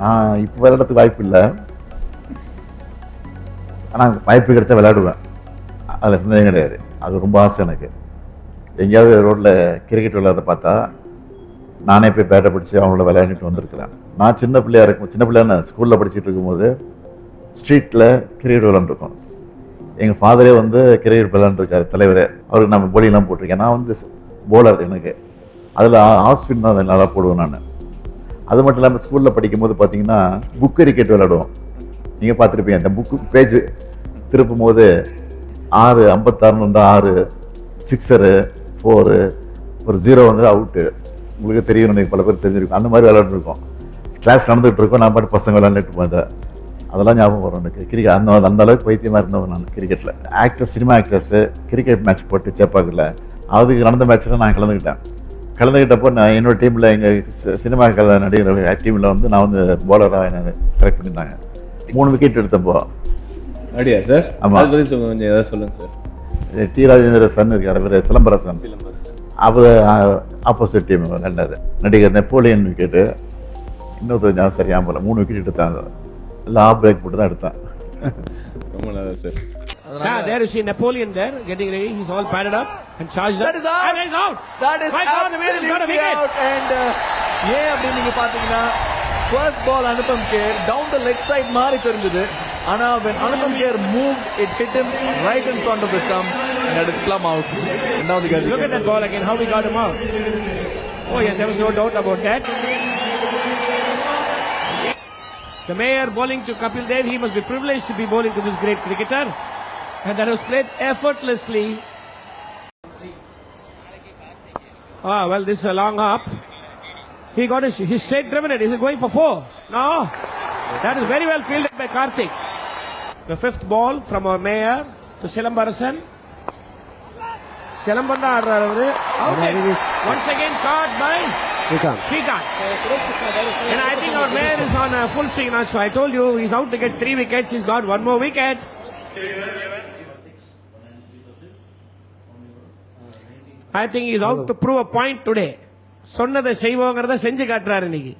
நான் இப்போ விளையாடுறதுக்கு வாய்ப்பு இல்லை. ஆனால் வாய்ப்பு கிடைச்சா விளையாடுவேன். அதில் சந்தேகம் கிடையாது. அது ரொம்ப ஆசை எனக்கு. எங்கேயாவது ரோட்டில் கிரிக்கெட் விளையாட பார்த்தா நானே போய் பேட்டை பிடிச்சி அவங்கள விளையாடிட்டு வந்திருக்கிறேன். நான் சின்ன பிள்ளையாக இருக்கும் சின்ன பிள்ளையா நான் ஸ்கூலில் படிச்சுட்டு இருக்கும்போது ஸ்ட்ரீட்டில் கிரிக்கெட் விளாண்டுருக்கோம் எங்கள் ஃபாதரே வந்து கிரிக்கெட் விளாண்டுருக்கார் தலைவரே. அவருக்கு நம்ம போலிங்லாம் போட்டிருக்கேன். நான் வந்து போலர் எனக்கு. அதில் ஆஃப் ஸ்பின் தான் நல்லா போடுவேன் நான். அது மட்டும் இல்லாமல் ஸ்கூலில் படிக்கும்போது பார்த்தீங்கன்னா புக் கிரிக்கெட் விளையாடுவோம். நீங்கள் பார்த்துருப்பீங்க அந்த புக்கு பேஜ் திருப்பும் போது ஆறு ஐம்பத்தாறுன்னு வந்தால் ஆறு சிக்ஸரு ஃபோரு ஒரு ஜீரோ வந்து அவுட்டு உங்களுக்கு தெரியும் எனக்கு பல பேர் தெரிஞ்சிருக்கும். அந்த மாதிரி விளையாண்டுருக்கோம். கிளாஸ் நடந்துகிட்டு இருக்கோம் நான் பாட்டு பசங்க விளையாண்டுட்டு போதேன் அதெல்லாம் ஞாபகம் வரும் எனக்கு. கிரிக்கெட் அந்த அந்த அளவுக்கு பைத்தியமாக இருந்தவன் நான் கிரிக்கெட்டில் actors cinema actors cricket match போட்டு சேப்பாக்கில். அதுக்கு நடந்த மேட்ச்சில் நான் கலந்துக்கிட்டேன். கலந்துக்கிட்டப்போ நான் என்னோட டீமில் எங்கள் சினிமா கல நடிகர் டீமில் வந்து நான் வந்து போலராக என்னை செலக்ட் பண்ணியிருந்தாங்க மூணு விக்கெட் எடுத்தப்போ. அப்படியா சார் ஆமா. அதை பற்றி கொஞ்சம் ஏதாவது சொல்லுங்க சார் டி ராஜேந்திர சன் இருக்கார் அவர் சிலம்பரசன் அவர் ஆப்போசிட் டீம் விளையாண்டாரு நடிகர் நெப்போலியன் விக்கெட்டு இன்னொருத்தர் ஞாபகம் சரியாக போல மூணு விக்கெட் எடுத்தாங்க எல்லாம் பிரேக் போட்டு தான் எடுத்தேன். ரொம்ப நல்லா sir Yeah, there you see Napoleon there getting ready. He's all padded up and charged That up. is out. And he's out. That is My God, the man has got a absolutely wicket. out. And uh, ஏன் அப்படின்னு நீங்க பாத்தீங்கன்னா first ball Anupam Kher down the leg side மாதிரி தெரிஞ்சது ஆனா when Anupam Kher move it hit him right in front of the stump and that is plumb out ரெண்டாவது care Look at that ball again, how we got him out. Oh yes, there was no doubt about that. The mayor bowling to Kapil Dev, he must be privileged to be bowling to this great cricketer. and that was played effortlessly. Ah, well, this is a long hop. He got his, his straight driven it. Is he going for four? No. That is very well fielded by Karthik. The fifth ball from our mayor to Silambarasan. Silambanda out. Once again caught by Srikant. Srikant. And I think our mayor is on a full swing now. So I told you he's out to get three wickets. He's got one more wicket. I think is out to prove a point today சொன்னதை செய்வோங்கிறத செஞ்சு காட்டுறாரு இன்னைக்கு